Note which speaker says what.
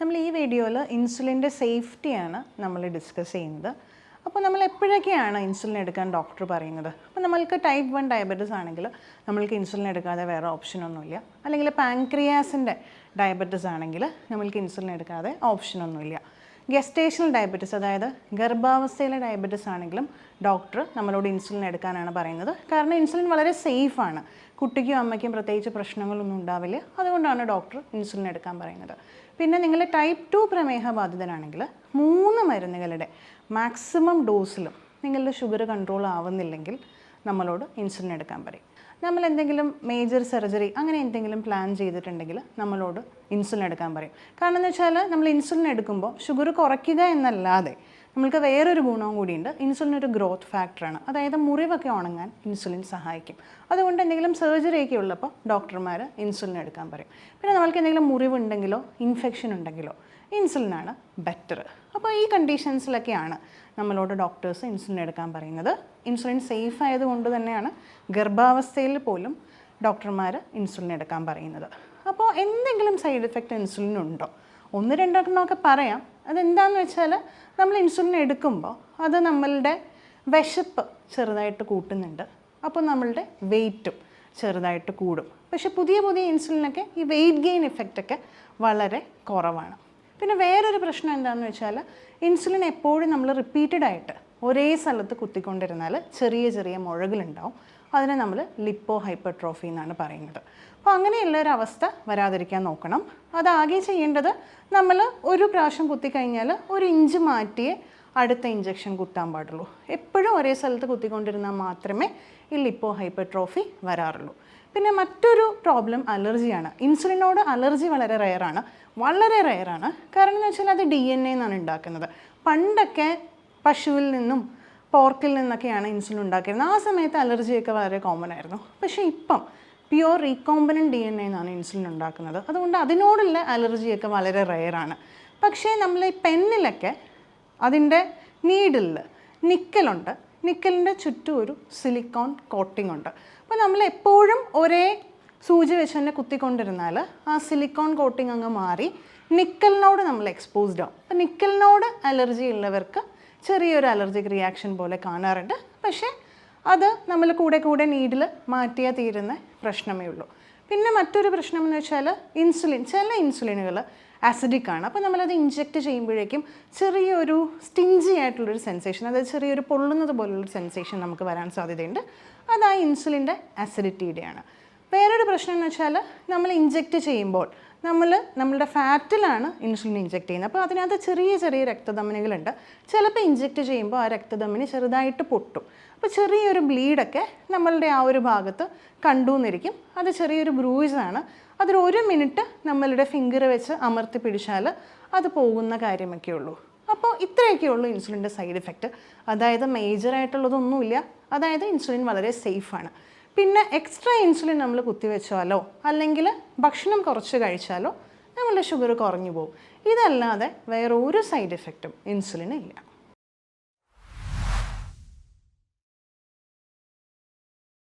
Speaker 1: നമ്മൾ ഈ വീഡിയോയിൽ ഇൻസുലിന്റെ സേഫ്റ്റിയാണ് നമ്മൾ ഡിസ്കസ് ചെയ്യുന്നത്. അപ്പോൾ നമ്മൾ എപ്പോഴൊക്കെയാണ് ഇൻസുലിൻ എടുക്കാൻ ഡോക്ടർ പറയുന്നത്? അപ്പോൾ നമ്മൾക്ക് ടൈപ്പ് വൺ ഡയബറ്റിസ് ആണെങ്കിൽ നമ്മൾക്ക് ഇൻസുലിൻ എടുക്കാതെ വേറെ ഓപ്ഷനൊന്നുമില്ല അല്ലെങ്കിൽ പാൻക്രിയാസിന്റെ ഡയബറ്റിസ് ആണെങ്കിൽ നമ്മൾക്ക് ഇൻസുലിൻ എടുക്കാതെ ഓപ്ഷനൊന്നുമില്ല ഗസ്റ്റേഷണൽ ഡയബറ്റിസ് അതായത് ഗർഭാവസ്ഥയിലെ ഡയബറ്റിസ് ആണെങ്കിലും ഡോക്ടർ നമ്മളോട് ഇൻസുലിൻ എടുക്കാനാണ് പറയുന്നത്. കാരണം ഇൻസുലിൻ വളരെ സേഫാണ് കുട്ടിക്കും അമ്മയ്ക്കും പ്രത്യേകിച്ച് പ്രശ്നങ്ങളൊന്നും ഉണ്ടാവില്ല. അതുകൊണ്ടാണ് ഡോക്ടർ ഇൻസുലിൻ എടുക്കാൻ പറയുന്നത്. പിന്നെ നിങ്ങൾ ടൈപ്പ് ടു പ്രമേഹ ബാധിതനാണെങ്കിൽ മൂന്ന് മരുന്നുകളുടെ മാക്സിമം ഡോസിലും നിങ്ങളുടെ ഷുഗർ കൺട്രോൾ ആവുന്നില്ലെങ്കിൽ നമ്മളോട് ഇൻസുലിൻ എടുക്കാൻ പറയും. നമ്മൾ എന്തെങ്കിലും മേജർ സർജറി അങ്ങനെ എന്തെങ്കിലും പ്ലാൻ ചെയ്തിട്ടുണ്ടെങ്കിൽ നമ്മളോട് ഇൻസുലിൻ എടുക്കാൻ പറയും. കാരണം എന്ന് വെച്ചാൽ നമ്മൾ ഇൻസുലിൻ എടുക്കുമ്പോൾ ഷുഗർ കുറയ്ക്കുക എന്നല്ലാതെ നമ്മൾക്ക് വേറൊരു ഗുണവും കൂടിയുണ്ട്. ഇൻസുലിൻ ഒരു ഗ്രോത്ത് ഫാക്ടറാണ് അതായത് മുറിവൊക്കെ ഉണങ്ങാൻ ഇൻസുലിൻ സഹായിക്കും. അതുകൊണ്ട് എന്തെങ്കിലും സർജറിയൊക്കെ ഉള്ളപ്പോൾ ഡോക്ടർമാർ ഇൻസുലിൻ എടുക്കാൻ പറയും. പിന്നെ നമ്മൾക്ക് എന്തെങ്കിലും മുറിവുണ്ടെങ്കിലോ ഇൻഫെക്ഷൻ ഉണ്ടെങ്കിലോ ഇൻസുലിനാണ് ബെറ്റർ. അപ്പോൾ ഈ കണ്ടീഷൻസിലൊക്കെയാണ് നമ്മളോട് ഡോക്ടേഴ്സ് ഇൻസുലിൻ എടുക്കാൻ പറയുന്നത്. ഇൻസുലിൻ സേഫ് ആയതുകൊണ്ട് തന്നെയാണ് ഗർഭാവസ്ഥയിൽ പോലും ഡോക്ടർമാർ ഇൻസുലിൻ എടുക്കാൻ പറയുന്നത്. അപ്പോൾ എന്തെങ്കിലും സൈഡ് എഫക്റ്റ് ഇൻസുലിൻ ഉണ്ടോ ഒന്ന് രണ്ടെണ്ണമൊക്കെ പറയാം. അതെന്താണെന്ന് വെച്ചാൽ നമ്മൾ ഇൻസുലിൻ എടുക്കുമ്പോൾ അത് നമ്മളുടെ വിശപ്പ് ചെറുതായിട്ട് കൂട്ടുന്നുണ്ട്. അപ്പോൾ നമ്മളുടെ വെയിറ്റും ചെറുതായിട്ട് കൂടും. പക്ഷേ പുതിയ പുതിയ ഇൻസുലിനൊക്കെ ഈ വെയിറ്റ് ഗെയിൻ ഇഫക്റ്റൊക്കെ വളരെ കുറവാണ്. പിന്നെ വേറൊരു പ്രശ്നം എന്താണെന്ന് വെച്ചാൽ ഇൻസുലിൻ എപ്പോഴും നമ്മൾ റിപ്പീറ്റഡ് ആയിട്ട് ഒരേ സ്ഥലത്ത് കുത്തിക്കൊണ്ടിരുന്നാൽ ചെറിയ ചെറിയ മുഴകളുണ്ടാവും അതിനെ നമ്മൾ ലിപ്പോ ഹൈപ്പർട്രോഫി എന്നാണ് പറയുന്നത്. അപ്പോൾ അങ്ങനെയുള്ള ഒരു അവസ്ഥ വരാതിരിക്കാൻ നോക്കണം. അതാകെ ചെയ്യേണ്ടത് നമ്മൾ ഒരു പ്രാവശ്യം കുത്തിക്കഴിഞ്ഞാൽ ഒരു ഇഞ്ച് മാറ്റിയേ അടുത്ത ഇഞ്ചക്ഷൻ കുത്താൻ പാടുള്ളൂ. എപ്പോഴും ഒരേ സ്ഥലത്ത് കുത്തിക്കൊണ്ടിരുന്നാൽ മാത്രമേ ഈ ലിപ്പോ ഹൈപ്പർട്രോഫി വരാറുള്ളൂ. പിന്നെ മറ്റൊരു പ്രോബ്ലം അലർജിയാണ്. ഇൻസുലിനോട് അലർജി വളരെ റയറാണ് വളരെ റയറാണ് കാരണം എന്ന് വെച്ചാൽ അത് ഡി എൻ എ എന്നാണ് ഉണ്ടാക്കുന്നത്. പണ്ടൊക്കെ പശുവിൽ നിന്നും പോർക്കിൽ നിന്നൊക്കെയാണ് ഇൻസുലിൻ ഉണ്ടാക്കിയിരുന്നത്. ആ സമയത്ത് അലർജിയൊക്കെ വളരെ കോമൺ ആയിരുന്നു. പക്ഷേ ഇപ്പം pure recombinant D N A എന്നാണ് ഇൻസുലിൻ ഉണ്ടാക്കുന്നത്. അതുകൊണ്ട് അതിനോടുള്ള അലർജിയൊക്കെ വളരെ റയറാണ് പക്ഷേ നമ്മൾ ഈ പെന്നിലൊക്കെ അതിന്റെ നീഡിൽ നിക്കലുണ്ട് നിക്കലിന്റെ ചുറ്റും ഒരു സിലിക്കോൺ കോട്ടിംഗ് ഉണ്ട്. അപ്പോൾ നമ്മൾ എപ്പോഴും ഒരേ സൂചി വെച്ച് തന്നെ കുത്തിക്കൊണ്ടിരുന്നാൽ ആ സിലിക്കോൺ കോട്ടിംഗ് അങ്ങ് മാറി നിക്കലിനോട് നമ്മൾ എക്സ്പോസ്ഡ് ആവും. അപ്പോൾ നിക്കലിനോട് അലർജി ഉള്ളവർക്ക് ചെറിയൊരു അലർജിക് റിയാക്ഷൻ പോലെ കാണാറുണ്ട്. പക്ഷേ അത് നമ്മൾ കൂടെ കൂടെ നീഡിൽ മാറ്റിയാൽ തീരുന്ന പ്രശ്നമേ ഉള്ളൂ. പിന്നെ മറ്റൊരു പ്രശ്നം എന്ന് വെച്ചാൽ ഇൻസുലിൻ ചില ഇൻസുലിനുകൾ ആസിഡിക് ആണ്. അപ്പോൾ നമ്മളത് ഇഞ്ചെക്റ്റ് ചെയ്യുമ്പോഴേക്കും ചെറിയൊരു സ്റ്റിഞ്ചി ആയിട്ടുള്ളൊരു സെൻസേഷൻ അതായത് ചെറിയൊരു പൊള്ളുന്നത് പോലുള്ളൊരു സെൻസേഷൻ നമുക്ക് വരാൻ സാധ്യതയുണ്ട്. അത് ഇൻസുലിന്റെ ആസിഡിറ്റിയുടെയാണ് വേറൊരു പ്രശ്നം എന്ന് വെച്ചാൽ നമ്മൾ ഇഞ്ചെക്റ്റ് ചെയ്യുമ്പോൾ നമ്മൾ നമ്മളുടെ ഫാറ്റിലാണ് ഇൻസുലിൻ ഇഞ്ചെക്റ്റ് ചെയ്യുന്നത്. അപ്പോൾ അതിനകത്ത് ചെറിയ ചെറിയ രക്തധമനികളുണ്ട്. ചിലപ്പോൾ ഇഞ്ചെക്റ്റ് ചെയ്യുമ്പോൾ ആ രക്തധമനി ചെറുതായിട്ട് പൊട്ടും. അപ്പോൾ ചെറിയൊരു ബ്ലീഡൊക്കെ നമ്മളുടെ ആ ഒരു ഭാഗത്ത് കണ്ടു എന്നിരിക്കും അത് ചെറിയൊരു ബ്രൂയിസാണ് അതിൽ ഒരു മിനിറ്റ് നമ്മളുടെ ഫിംഗർ വെച്ച് അമർത്തി പിടിച്ചാൽ അത് പോകുന്ന കാര്യമൊക്കെ ഉള്ളൂ. അപ്പോൾ ഇത്രയൊക്കെ ഉള്ളൂ ഇൻസുലിന്റെ സൈഡ് ഇഫക്റ്റ് അതായത് മേജറായിട്ടുള്ളതൊന്നുമില്ല അതായത് ഇൻസുലിൻ വളരെ സേഫാണ് പിന്നെ എക്സ്ട്രാ ഇൻസുലിൻ നമ്മൾ കുത്തിവെച്ചാലോ അല്ലെങ്കിൽ ഭക്ഷണം കുറച്ച് കഴിച്ചാലോ നമ്മളുടെ ഷുഗർ കുറഞ്ഞു പോകും ഇതല്ലാതെ വേറെ ഒരു സൈഡ് എഫക്റ്റും ഇൻസുലിന് ഇല്ല.